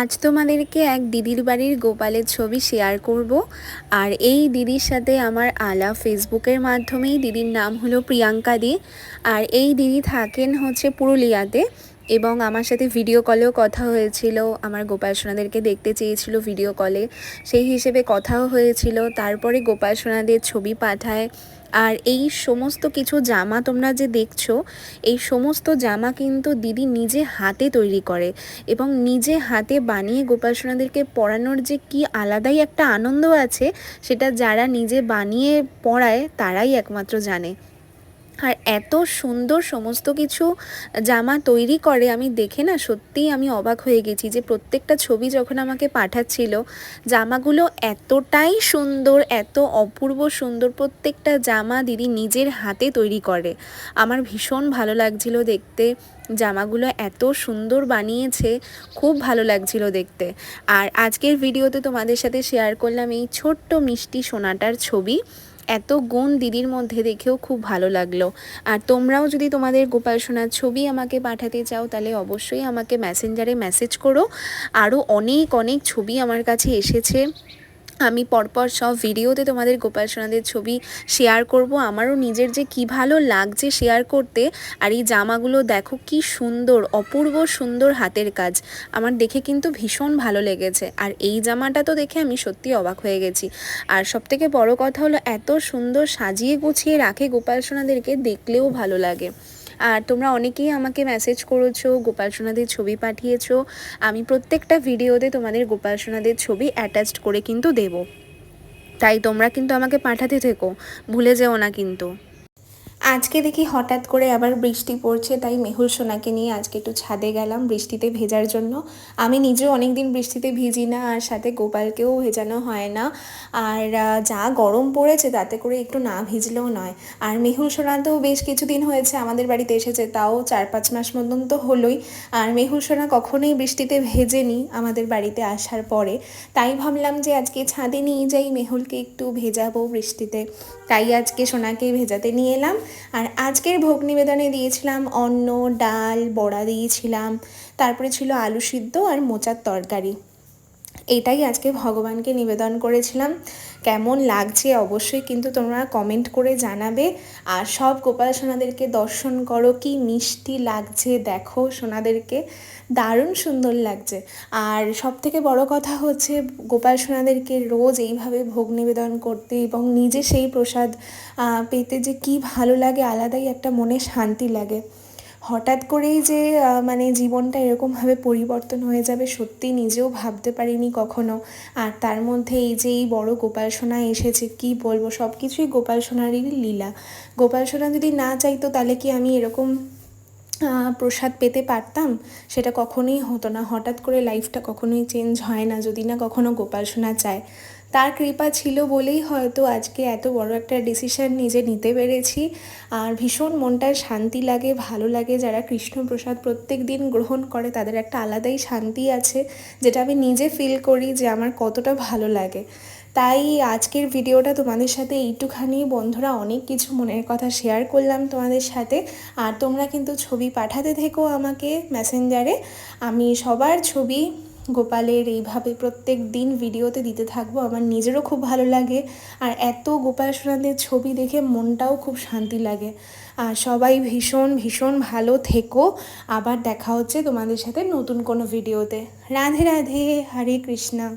আজ তোমাদেরকে এক দিদির বাড়ির গোপালের ছবি শেয়ার করব। আর এই দিদির সাথে আমার আলা ফেসবুকের মাধ্যমেই। দিদির নাম হলো প্রিয়াঙ্কা দি। আর এই দিদি থাকেন হচ্ছে পুরুলিয়াতে। এবং আমার সাথে ভিডিও কলেও কথা হয়েছিল, আমার গোপাল সোনাদেরকে দেখতে চেয়েছিল ভিডিও কলে সেই হিসেবে কথাও হয়েছিল, তারপরে গোপাল সোনাদের ছবি পাঠায়। আর এই সমস্ত কিছু জামা তোমরা যে দেখছ, এই সমস্ত জামা কিন্তু দিদি নিজে হাতে তৈরি করে এবং নিজে হাতে বানিয়ে গোপাল সোনাদেরকে পরানোর যে কি আলাদাই একটা আনন্দ আছে, সেটা যারা নিজে বানিয়ে পড়ায় তারাই একমাত্র জানে। আর এত সুন্দর সমস্ত কিছু জামা তৈরি করে আমি দেখে না সত্যিই আমি অবাক হয়ে গেছি যে প্রত্যেকটা ছবি যখন আমাকে পাঠাচ্ছিল, জামাগুলো এতটাই সুন্দর, এত অপূর্ব সুন্দর প্রত্যেকটা জামা দিদি নিজের হাতে তৈরি করে। আমার ভীষণ ভালো লাগছিল দেখতে। জামাগুলো এত সুন্দর বানিয়েছে, খুব ভালো লাগছিল দেখতে। আর আজকের ভিডিওতে তোমাদের সাথে শেয়ার করলাম এই ছোট্ট মিষ্টি সোনাটার ছবি। এত গুণ দিদির মধ্যে দেখেও খুব ভালো লাগল। আর তোমরাও যদি তোমাদের গোপাল সোনার ছবি আমাকে পাঠাতে চাও, তাহলে অবশ্যই আমাকে মেসেঞ্জারে মেসেজ করো। আরও অনেক অনেক ছবি আমার কাছে এসেছে। আমি পরপর সব ভিডিওতে তোমাদের গোপাল সোনাদের ছবি শেয়ার করব, আমারও নিজের যে কি ভালো লাগছে শেয়ার করতে, আর এই জামাগুলো দেখো কি সুন্দর, অপূর্ব সুন্দর হাতের কাজ। আমার দেখে কিন্তু ভীষণ ভালো লেগেছে, আর এই জামাটা তো দেখে আমি সত্যি অবাক হয়ে গেছি। আর সবথেকে বড় কথা হলো এত সুন্দর সাজিয়ে গুছিয়ে রাখে গোপাল সোনাদেরকে, দেখলেও ভালো লাগে। আর তোমরা অনেকেই আমাকে মেসেজ করেছ, গোপাল সোনাদের ছবি পাঠিয়েছো। আমি প্রত্যেকটা ভিডিওতে তোমাদের গোপাল সোনাদের ছবি অ্যাটাচড করে কিন্তু দেব। তাই তোমরা কিন্তু আমাকে পাঠাতে থেকো। ভুলে যেও না কিন্তু। আজকে দেখি হঠাৎ করে আবার বৃষ্টি পড়ছে, তাই মেহুল সোনাকে নিয়ে আজকে একটু ছাদে গেলাম বৃষ্টিতে ভেজার জন্য। আমি নিজেও অনেক দিন বৃষ্টিতে ভিজি না, আর সাথে গোপালকেও ভেজানো হয় না। আর যা গরম পড়েছে তাতে করে একটু না ভিজলেও নয়। আর মেহুল সোনা তো বেশ কিছুদিন হয়েছে আমাদের বাড়িতে এসেছে, তাও চার পাঁচ মাস মতন তো হলোই। আর মেহুল সোনা কখনোই বৃষ্টিতে ভেজেনি আমাদের বাড়িতে আসার পরে। তাই ভাবলাম যে আজকে ছাদে নিয়ে যাই, মেহুলকে একটু ভেজাবো বৃষ্টিতে। তাই আজকে সোনাকে ভেজাতে নিয়ে এলাম। আর আজকের ভোগ নিবেদনে দিয়েছিলাম অন্ন, ডাল, বড়া দিয়েছিলাম। তারপরে ছিল আলু সিদ্ধ আর মোচার তরকারি। এটাই আজকে ভগবানকে নিবেদন করেছিলাম। কেমন লাগছে অবশ্যই কিন্তু তোমরা কমেন্ট করে জানাবে। আর সব গোপাল সোনাদেরকে দর্শন করো, কি মিষ্টি লাগছে দেখো সোনাদেরকে। দারুণ সুন্দর লাগছে। আর সব থেকে বড় কথা হচ্ছে গোপাল সোনাদেরকে রোজ এইভাবে ভোগ নিবেদন করতে এবং নিজে সেই প্রসাদ পেতে যে কি ভালো লাগে, আলাদাই একটা মনে শান্তি লাগে। হঠাৎ করেই যে মানে জীবনটা এরকমভাবে পরিবর্তন হয়ে যাবে, সত্যি নিজেও ভাবতে পারিনি কখনো। আর তার মধ্যে এই যে, এই বড় গোপাল সোনা এসেছে, কি বলব? সব কিছুই গোপাল সোনারই লীলা। গোপাল সোনা যদি না চাইতো, তাহলে কি আমি এরকম প্রসাদ পেতে পারতাম? সেটা কখনোই হতো না। হঠাৎ করে লাইফটা কখনোই চেঞ্জ হয় না, যদি না কখনো গোপাল সোনা চায়। তার কৃপা ছিল বলেই হয়তো আজকে এত বড় একটা ডিসিশান নিজে নিতে পেরেছি। আর ভীষণ মনটায় শান্তি লাগে, ভালো লাগে যারা কৃষ্ণপ্রসাদ প্রত্যেক দিন গ্রহণ করে তাদের একটা আলাদাই শান্তি আছে, যেটা আমি নিজে ফিল করি যে আমার কতটা ভালো লাগে। তাই আজকের ভিডিওটা তোমাদের সাথে এইটুখানি। বন্ধুরা, অনেক কিছু মনের কথা শেয়ার করলাম তোমাদের সাথে। আর তোমরা কিন্তু ছবি পাঠাতে থেকো আমাকে মেসেঞ্জারে আমি সবার ছবি গোপালের এইভাবে প্রত্যেক দিন ভিডিওতে দিতে থাকব, আমার নিজেরও খুব ভালো লাগে। আর এত গোপাল সোনাদের ছবি দেখে মনটাও খুব শান্তি লাগে। আর সবাই ভীষণ ভীষণ ভালো থেকো। আবার দেখা হচ্ছে তোমাদের সাথে নতুন কোনো ভিডিওতে। রাধে রাধে, হরে কৃষ্ণা।